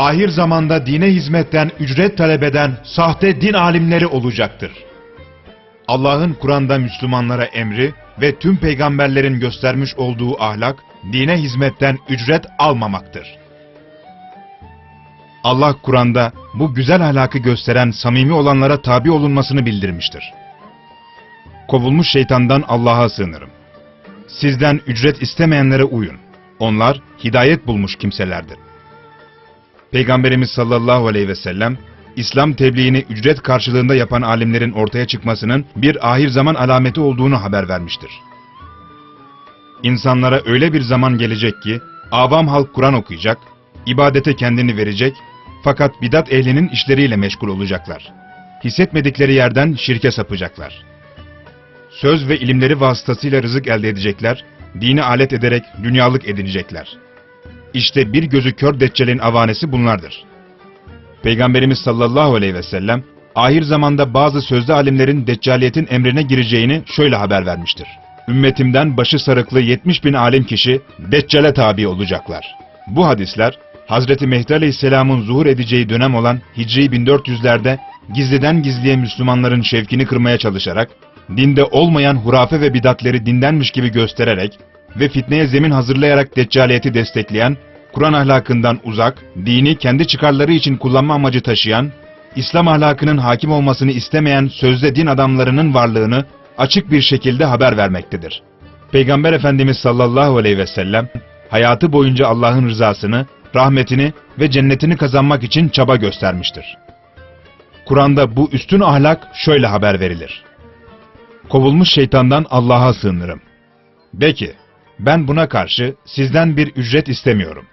ahir zamanda dine hizmetten ücret talep eden sahte din alimleri olacaktır. Allah'ın Kur'an'da Müslümanlara emri ve tüm peygamberlerin göstermiş olduğu ahlak, dine hizmetten ücret almamaktır. Allah Kur'an'da bu güzel ahlakı gösteren samimi olanlara tabi olunmasını bildirmiştir. Kovulmuş şeytandan Allah'a sığınırım. Sizden ücret istemeyenlere uyun. Onlar hidayet bulmuş kimselerdir. Peygamberimiz sallallahu aleyhi ve sellem, İslam tebliğini ücret karşılığında yapan alimlerin ortaya çıkmasının bir ahir zaman alameti olduğunu haber vermiştir. İnsanlara öyle bir zaman gelecek ki, avam halk Kur'an okuyacak, ibadete kendini verecek, fakat bidat ehlinin işleriyle meşgul olacaklar. Hissetmedikleri yerden şirke sapacaklar. Söz ve ilimleri vasıtasıyla rızık elde edecekler, dini alet ederek dünyalık edinecekler. İşte bir gözü kör deccalin avanesi bunlardır. Peygamberimiz sallallahu aleyhi ve sellem, ahir zamanda bazı sözlü alimlerin deccaliyetin emrine gireceğini şöyle haber vermiştir. Ümmetimden başı sarıklı 70 bin alim kişi deccale tabi olacaklar. Bu hadisler, Hazreti Mehdi aleyhisselamın zuhur edeceği dönem olan Hicri 1400'lerde gizliden gizliye Müslümanların şevkini kırmaya çalışarak, dinde olmayan hurafe ve bidatleri dindenmiş gibi göstererek ve fitneye zemin hazırlayarak deccaliyeti destekleyen, Kur'an ahlakından uzak, dini kendi çıkarları için kullanma amacı taşıyan, İslam ahlakının hakim olmasını istemeyen sözde din adamlarının varlığını açık bir şekilde haber vermektedir. Peygamber Efendimiz sallallahu aleyhi ve sellem, hayatı boyunca Allah'ın rızasını, rahmetini ve cennetini kazanmak için çaba göstermiştir. Kur'an'da bu üstün ahlak şöyle haber verilir. Kovulmuş şeytandan Allah'a sığınırım. De ki, ben buna karşı sizden bir ücret istemiyorum.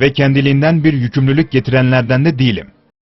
Ve kendiliğinden bir yükümlülük getirenlerden de değilim.